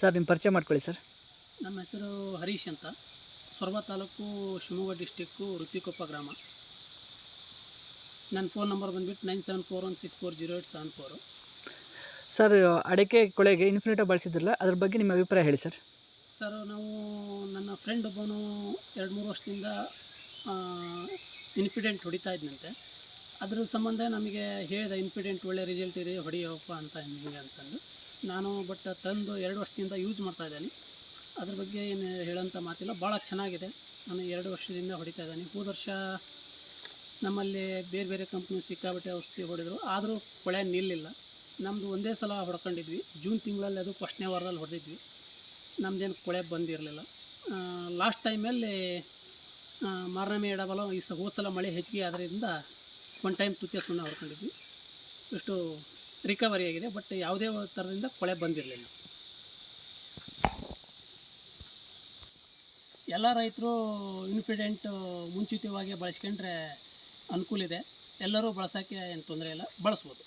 Sir ನಿಮ್ಮ ಪರಿಚಯ ಮಾಡ್ಕೊಳ್ಳಿ ಸರ್. ನಮ್ಮ ಹೆಸರು ಹರೀಶ್ ಅಂತ. ಸೊರಬ ತಾಲೂಕು ಶಿವಮೊಗ್ಗ ಡಿಸ್ಟಿಕ್ಕು ರುತಿಕೊಪ್ಪ ಗ್ರಾಮ. ನನ್ನ ಫೋನ್ ನಂಬರ್ ಬಂದುಬಿಟ್ಟು nine seven four one six four zero eight seven four. Sir ಅಡಿಕೆ ಕೊಳೆಗೆ ಇನ್ಫಿನಿಟೋ ಬಳಸಿದ್ರಲ್ಲ ಅದ್ರ ಬಗ್ಗೆ ನಿಮ್ಮ ಅಭಿಪ್ರಾಯ ಹೇಳಿ ಸರ್. ಸರ್ ನಾವು ನನ್ನ ಫ್ರೆಂಡ್ ಒಬ್ಬನು ಎರಡು ಮೂರು ವರ್ಷದಿಂದ ಇನ್ಫಿಡೆಂಟ್ ಹೊಡಿತಾ ಇದ್ದಂತೆ ಅದ್ರ ಸಂಬಂಧ ನಮಗೆ ಹೇಳಿದ ಇನ್ಫಿಡೆಂಟ್ ಒಳ್ಳೆ ರಿಸಲ್ಟ್ ಇದೆ ಹೊಡಿಯಪ್ಪ ಅಂತ ಹಿಂಗೆ ಅಂತಂದು. ನಾನು ಬಟ್ ತಂದು ಎರಡು ವರ್ಷದಿಂದ ಯೂಸ್ ಮಾಡ್ತಾ ಇದ್ದೀನಿ. ಅದ್ರ ಬಗ್ಗೆ ಏನು ಹೇಳೋಂಥ ಮಾತಿಲ್ಲ. ಭಾಳ ಚೆನ್ನಾಗಿದೆ. ನಾನು ಎರಡು ವರ್ಷದಿಂದ ಹೊಡಿತಾ ಇದ್ದೀನಿ. ಹೋದ ವರ್ಷ ನಮ್ಮಲ್ಲಿ ಬೇರೆ ಬೇರೆ ಕಂಪ್ನಿ ಸಿಕ್ಕಾಬಿಟ್ಟೆ ಔಷಧಿ ಹೊಡೆದರು. ಆದರೂ ಕೊಳೆ ನಿಲ್ಲಿಲ್ಲ. ನಮ್ಮದು ಒಂದೇ ಸಲ ಹೊಡ್ಕೊಂಡಿದ್ವಿ. ಜೂನ್ ತಿಂಗಳಲ್ಲಿ ಅದು ಫಸ್ಟ್ನೇ ವಾರದಲ್ಲಿ ಹೊಡೆದಿದ್ವಿ. ನಮ್ಮದೇನು ಕೊಳೆ ಬಂದಿರಲಿಲ್ಲ. ಲಾಸ್ಟ್ ಟೈಮಲ್ಲಿ ಮಾರನೇ ಎಡಬಲ ಈ ಸ ಹೋದ ಸಲ ಮಳೆ ಹೆಚ್ಚಿಗೆ ಆದ್ದರಿಂದ ಒನ್ ಟೈಮ್ ತುತ್ತಿಯ ಸುಣ್ಣ ಹೊಡ್ಕೊಂಡಿದ್ವಿ. ಇಷ್ಟು ರಿಕವರಿ ಆಗಿದೆ, ಬಟ್ ಯಾವುದೇ ಥರದಿಂದ ಕೊಳೆ ಬಂದಿರಲಿಲ್ಲ. ಎಲ್ಲ ರೈತರು ಇನ್ಫಿಡೆಂಟ್ ಮುಂಚಿತವಾಗಿ ಬಳಸ್ಕೊಂಡ್ರೆ ಅನುಕೂಲ ಇದೆ. ಎಲ್ಲರೂ ಬಳಸೋಕ್ಕೆ ಏನು ತೊಂದರೆ ಇಲ್ಲ, ಬಳಸ್ಬೋದು.